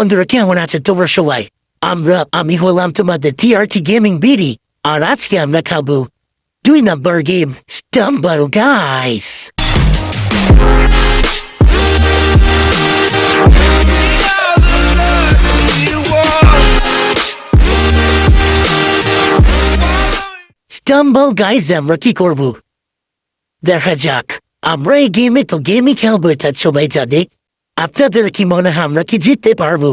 오늘 I'm 암라 아미홀람토마 the TRT 게이밍 비디 the 암라카부 doing a bird game stumble guys Stumble guys am Rocky Korbu. Der Hajak. Am Ray Game Metal Gaming Calbert at Shobai Zadik. আপনাদের কি মনে হয় আমরা কি জিততে পারব?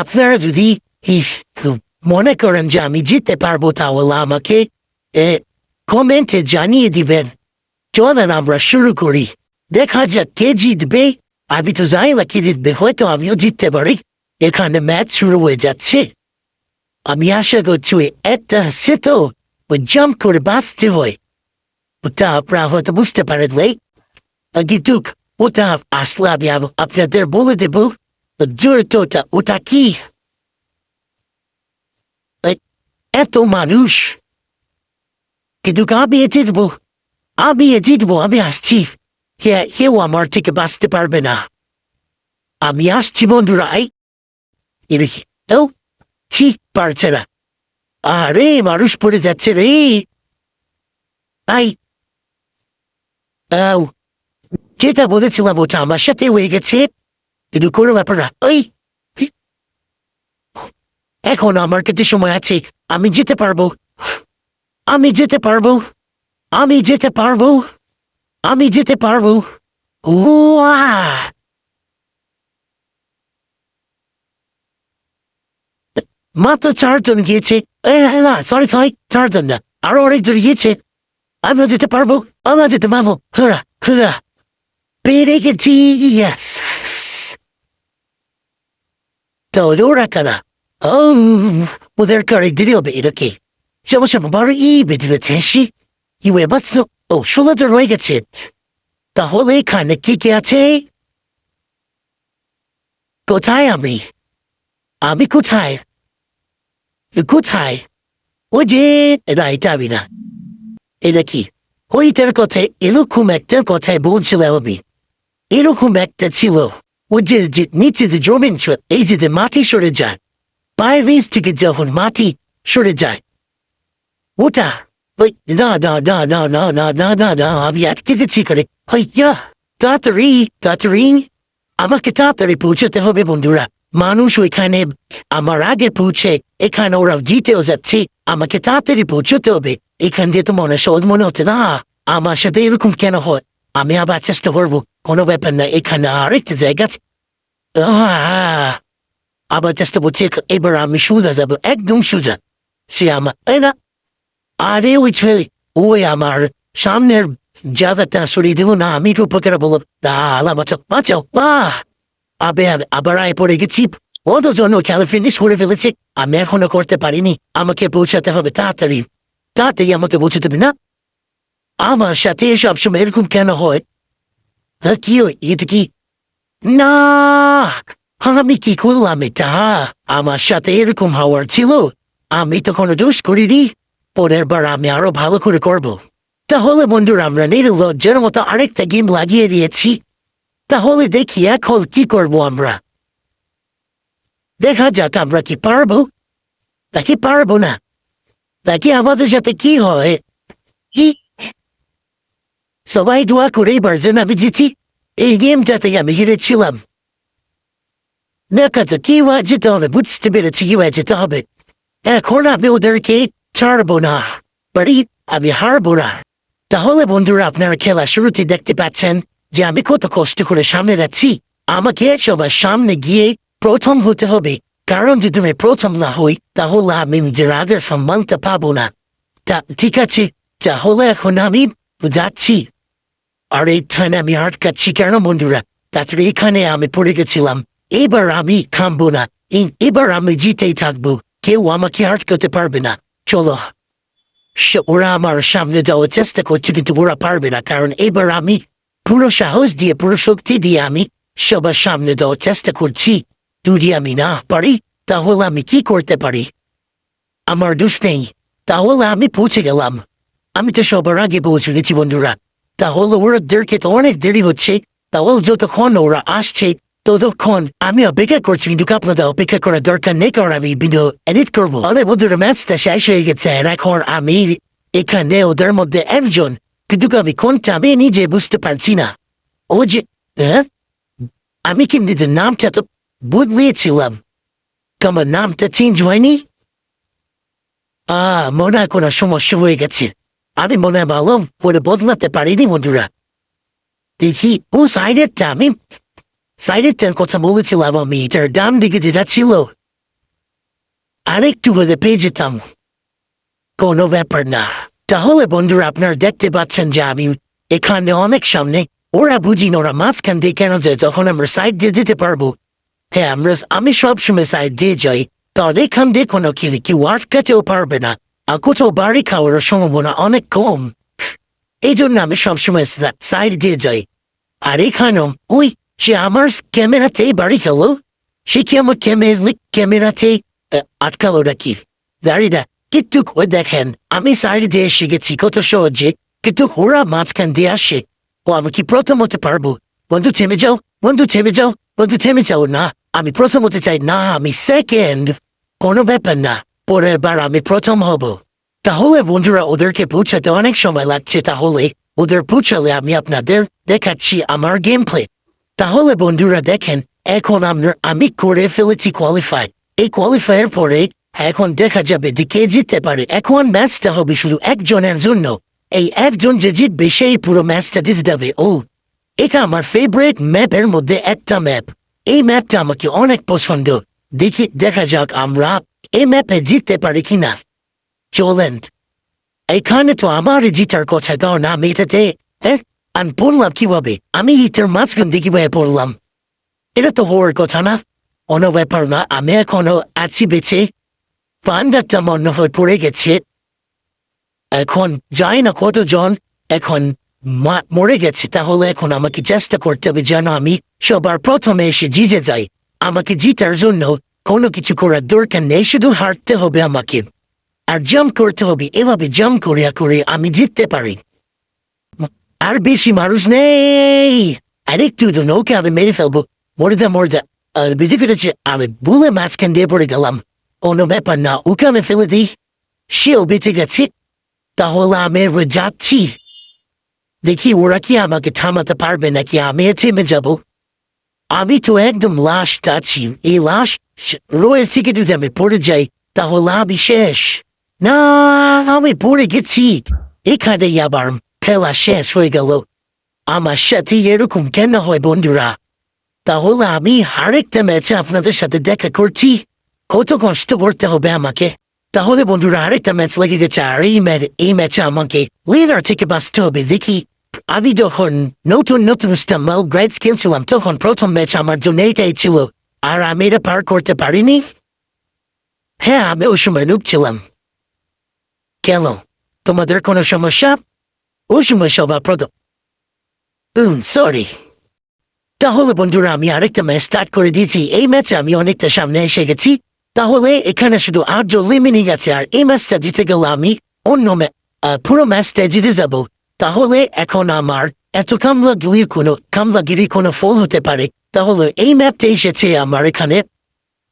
আপনারা যদি মনে করেন যে আমি জিততে পারব, তাহলে আমাকে কমেন্টে জানিয়ে দিবেন। চলেন আমরা শুরু করি। দেখা যাক কে জিতবে। আমি তো জানি না কে জিতবে, হয়তো আমিও জিততে পারি। এখানে ম্যাচ শুরু হয়ে যাচ্ছে। আমি আশা করছি একটা সেতো জাম্প করে বাঁচতে হয়। ওটা আপনারা হয়তো বুঝতে পারেন কিন্তু ওটা আসলে আমি আপনাদের বলে দেব জোরটা ওটা কি এত মানুষ কিন্তু আমি এ জিতবো আমি এ জিতবো আমি আসছি কে কেউ আমার থেকে বাঁচতে পারবে না আমি আসছি বন্ধুরা এই এর কি- ও ছি পারছে না আরে মানুষ পড়ে যাচ্ছে রে আই আও যেটা বলেছিলাম ওটা আমার সাথে হয়ে গেছে। কিন্তু কোনো ব্যাপার না। ওই এখন আমার কাছে সময় আছে। আমি যেতে পারব। আমি যেতে পারব। আমি যেতে পারব। আমি যেতে পারব। ওয়া মাত্র চারজন গিয়েছে। না সরি সরি চারজন না। আরও অনেকজন গিয়েছে। আমিও যেতে পারব। আমিও যেতে পারব। হুরা হুরা ベレゲティーヤス。どうらかなおう、もでるからいでるよべいるき。じゃもしゃもばるいべでるてし。いわばつの、おしょらでるいがち。たほれかねききあて。答えあみ。あみ答え。答え。おじえらいたびな。えらき。হইতের কথায় এরকম একটা কথায় বলছিল আমি এরকম একটা ছিল। ওই যে নিচে যে জমিন এই যে মাটি সরে যায় নিচ থেকে যখন মাটি সরে যায়, ওটা ওই না না না না না না না না না, আমি আটকে গেছি করে, হইয়া, তাড়াতাড়ি তাড়াতাড়ি, আমাকে তাড়াতাড়ি পৌঁছাতে হবে বন্ধুরা। মানুষ ওইখানে আমার আগে পৌঁছে, এখানে ওরা জিতেও যাচ্ছে আমাকে তাড়াতাড়ি পৌঁছতে হবে। এখান দিয়ে তো মনে সহজ মনে হচ্ছে, না, আমার সাথে এরকম কেন হয়? আমি আবার চেষ্টা করব। কোনো ব্যাপার না এখানে আরেকটা জায়গা আছে। আবার চেষ্টা করছি এবার আমি সোজা যাব একদম সোজা। সে আমার না আরে ওই ছেলে ওই আমার সামনের জায়গাটা সরিয়ে দিল না আমি একটু উপকার বলো আলা বাঁচাও বাঁচাও বাহ! আবে আবে, আবার আয় পড়ে গেছি। অত জন্য খেলা ফিনিশ করে ফেলেছে আমি এখনও করতে পারিনি আমাকে পৌঁছাতে হবে তাড়াতাড়ি। তাড়াতাড়ি আমাকে পৌঁছাতে হবে না? আমার সাথে সবসময় এরকম কেন হয়? তা কি এটা কি না আমি কি করলাম এটা আমার সাথে এরকম হওয়ার ছিল আমি তো কোনো দোষ করিনি পরের বার আমি আরও ভালো করে করব তাহলে বন্ধুরা আমরা নির্লজ্জের মতো আরেকটা গেম লাগিয়ে দিয়েছি তাহলে দেখি এখন কি করব আমরা দেখা যাক আমরা কি পারব নাকি পারব না নাকি আমাদের সাথে কি হয় কি সবাই দোয়া করে এবার যেন আমি জিতি। এই গেমটাতে আমি হেরেছিলাম। দেখা তো কি হয় যেতে হবে বুঝতে পেরেছি কি হয় যেতে হবে। এখন আমি ওদেরকে ছাড়বো না। বাড়ি, আমি হারবো না। তাহলে বন্ধুরা, আপনারা খেলা শুরুতে দেখতে পাচ্ছেন যে আমি কত কষ্ট করে সামনে যাচ্ছি। আমাকে সবার সামনে গিয়ে প্রথম হতে হবে। কারণ যদি আমি প্রথম না হই, তাহলে আমি নিজের আগের সম্মানটা পাবো না। তা, ঠিক আছে, তাহলে এখন আমি যাচ্ছি। আর এইখানে আমি আটকাচ্ছি কেন বন্ধুরা? তাছাড়া এখানে আমি পড়ে গেছিলাম। এবার আমি থামবো না। এবার আমি জিতেই থাকব। কেউ আমাকে আটকাতে পারবে না। চলো। ওরা আমার সামনে যাওয়ার চেষ্টা করছে, কিন্তু ওরা পারবে না। কারণ এবার আমি পুরো সাহস দিয়ে, পুরো শক্তি দিয়ে আমি সবার সামনে যাওয়ার চেষ্টা করছি। যদি আমি না পারি, তাহলে আমি কি করতে পারি? আমার দোষ নেই। তাহলে আমি পৌঁছে গেলাম। আমি তো সবার আগে পৌঁছে গেছি বন্ধুরা। তাহলে ওরাদেরকে তো অনেক দেরি হচ্ছে তাহলে যতক্ষণ ওরা আসছে ততক্ষণ আমি অপেক্ষা করছি কিন্তু আপনাদের অপেক্ষা করার দরকার নেই কারণ আমি ভিডিও এডিট করব অনেক বন্ধুরা ম্যাচটা শেষ হয়ে গেছে এখন আমি এখানে ওদের মধ্যে একজন কিন্তু আমি কোনটা আমি নিজে বুঝতে পারছি না ও যে? আমি কিন্তু যে নামটা তো বদলিয়েছিলাম আমার নামটা চেঞ্জ হয়নি আহ মনে হয় কোনো সমস্যা হয়ে গেছে আমি মনে ভালো পরে বদলাতে পারিনি বন্ধুরা দেখি ও সাইডেরটা আমি সাইডেরটার কথা বলেছিলাম আমি এটার ডান দিকে যেটা ছিল আরেকটু হলে পেয়ে যেতাম কোনো ব্যাপার না তাহলে বন্ধুরা আপনারা দেখতে পাচ্ছেন যে আমি এখানে অনেক সামনে ওরা বুঝি ওরা মাঝখান দিয়ে কেন যায় তখন আমরা সাইড দিয়ে দিতে পারব হ্যাঁ আমরা আমি সবসময় সাইড দিয়ে যাই তাহলে এখান দিয়ে কোনো কেউ আটকাতেও পারবে না কোথাও বাড়ি খাওয়ার সম্ভাবনা অনেক কম। এই জন্য আমি সবসময় সাইড দিয়ে যাই। আর এখানেও ওই সে আমার ক্যামেরাতেই বাড়ি খেলো? সে কি আমার ক্যামেরা ক্যামেরাতেই আটকালো নাকি? দাঁড়িয়ে কিন্তু ওই দেখেন, আমি সাইড দিয়ে এসে গেছি, কত সহজে। কিন্তু ওরা মাঝখান দিয়ে আসে। ও, আমি কি প্রথম হতে পারব? বন্ধু, থেমে যাও, বন্ধু, থেমে যাও, বন্ধু, থেমে যাও না। আমি প্রথম হতে চাই, না, আমি সেকেন্ড কোনো ব্যাপার না। পরের বার আমি প্রথম হব। তাহলে বন্ধুরা, ওদেরকে পৌঁছাতে অনেক সময় লাগছে। তাহলে ওদের পৌঁছালে আমি আপনাদের দেখাচ্ছি আমার গেম প্লে তাহলে বন্ধুরা, দেখেন, এখন আমরা, আমি করে ফেলেছি কোয়ালিফাই এই কোয়ালিফায়ার পরে এখন দেখা যাবে যে কে জিততে পারে। এখন ম্যাচটা হবে শুধু একজনের জন্য। এই একজন যে জিতবে, সেই পুরো ম্যাচটা জিতে যাবে। ও, এটা আমার ফেভারিট ম্যাপের মধ্যে একটা ম্যাপ এই ম্যাপটা আমাকে অনেক পছন্দ। দেখি, দেখা যাক আমরা এই ম্যাপে জিততে পারি কিনা? চলেন। এখানে তো আমার জিতার কথা কারণ আমি এটাতে আমি পড়লাম কীভাবে? আমি ইটের মাঝখান দিয়ে কীভাবে পড়লাম? এটা তো হওয়ার কথা না। অন্য ব্যাপার না, আমি এখনও আছি বেঁচে। পান্ডারটা মনে হয় পড়ে গেছে। এখন যাই না কতজন, এখন মরে গেছে, তাহলে এখন আমাকে চেষ্টা করতে হবে যেন আমি সবার প্রথমে এসে জিজে যাই। আমাকে জিতার জন্য কোনো কিছু করার দরকার নেই, শুধু হারতে হবে আমাকে। আর জাম্প করতে হবে, এভাবে জাম্প করিয়া করে আমি জিততে পারি। আর বেশি মানুষ নেই। আরেকটু তো নৌকে আমি মেরে ফেলব। মরে যা মরে যা আর বেঁচে করেছে আমি ভুলে মাঝখান দিয়ে পড়ে গেলাম। কোনো ব্যাপার না, ওকে আমি ফেলে দিই। সেও বেঁচে গেছে। তাহলে আমি যাচ্ছি। দেখি ওরা কি আমাকে থামাতে পারবে নাকি আমি থেমে যাব। আমি তো একদম লাশটা আছি। এই লাশ রয়ে থেকে যদি আমি পড়ে যাই, তাহলে আমি শেষ। না, আমি পড়ে গেছি। এখানে আবার খেলা শেষ হয়ে গেল। আমার সাথে এরকম কেন হয় বন্ধুরা? তাহলে আমি আরেকটা ম্যাচে আপনাদের সাথে দেখা করছি। কত কষ্ট করতে হবে আমাকে। তাহলে বন্ধুরা, আরেকটা ম্যাচ লেগে গেছে আর এই ম্যাচ এই ম্যাচে আমাকে লিডার থেকে বাঁচতে হবে। দেখি, আমি যখন নতুন নতুন স্টাম্বল গ্রেডস কিনছিলাম, তখন প্রথম ম্যাচ আমার জন্য এইটাই ছিল। আর আমি এটা পার করতে পারিনি? হ্যাঁ আমি ওই সময় নুপ ছিলাম। কেন? তোমাদের কোনো সমস্যা? ওই সময় সবার প্রথম সরি তাহলে বন্ধুরা, আমি আরেকটা ম্যাচ স্টার্ট করে দিয়েছি। এই ম্যাচে আমি অনেকটা সামনে এসে গেছি। তাহলে এখানে শুধু আটজন লিমিনি গেছে আর এই ম্যাচটা জিতে গেলে আমি অন্য পুরো ম্যাচটা জিতে যাব। তাহলে এখন আমার এত কামলাগিরির কোনো কামলাগিরি কোনো ফল হতে পারে তাহলে এই ম্যাপটা এসেছে আমার এখানে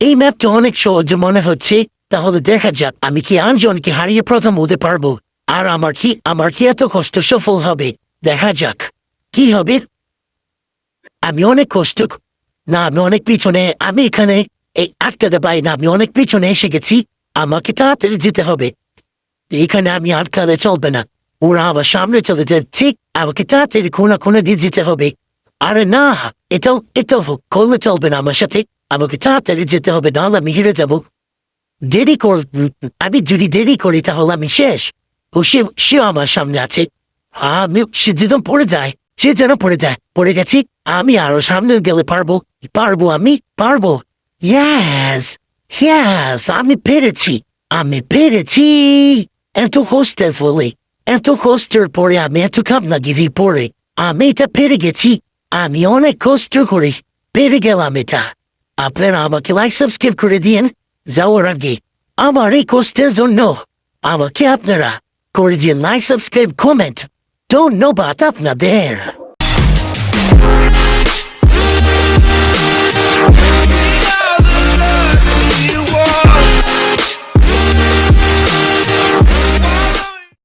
এই ম্যাপটা অনেক সহজ মনে হচ্ছে তাহলে দেখা যাক আমি কি আনজনকে হারিয়ে প্রথম হতে পারব আর আমার কি আমার কি এত কষ্ট সফল হবে দেখা যাক কি হবে আমি অনেক কষ্ট না আমি অনেক পিছনে আমি এখানে এই আটকাতে পারি না আমি অনেক পিছনে এসে গেছি আমাকে তাড়াতাড়ি যেতে হবে এখানে আমি আটকালে চলবে না ওরা আমার সামনে চলে আমাকে তাড়াতাড়ি কোনো কোনো দিয়ে যেতে হবে। আরে না, এটাও এটাও করলে চলবে না আমার সাথে। আমাকে তাড়াতাড়ি যেতে হবে, নাহলে আমি হেরে যাব। দেরি কর আমি যদি দেরি করি তাহলে আমি শেষ। ও সে সেও আমার সামনে আছে। আমি, সে যেন পড়ে যায়, সে যেন পড়ে যায়। পড়ে গেছি, আমি আরও সামনে গেলে পারব। পারব আমি? পারব। ইয়াস ইয়াস আমি পেরেছি আমি পেরেছি। এত হোস্টেল বলে এত কষ্টের পরে আমি এত কামনাগিরি পরে আমি এটা পেরে গেছি আমি অনেক কষ্ট করি পেরে গেলাম এটা আপনারা আমাকে লাইক সাবস্ক্রাইব করে দিন যাওয়ার আগে আমার এই কষ্টের জন্য আমাকে আপনারা করে দিন লাইক সাবস্ক্রাইব কমেন্ট ধন্যবাদ আপনাদের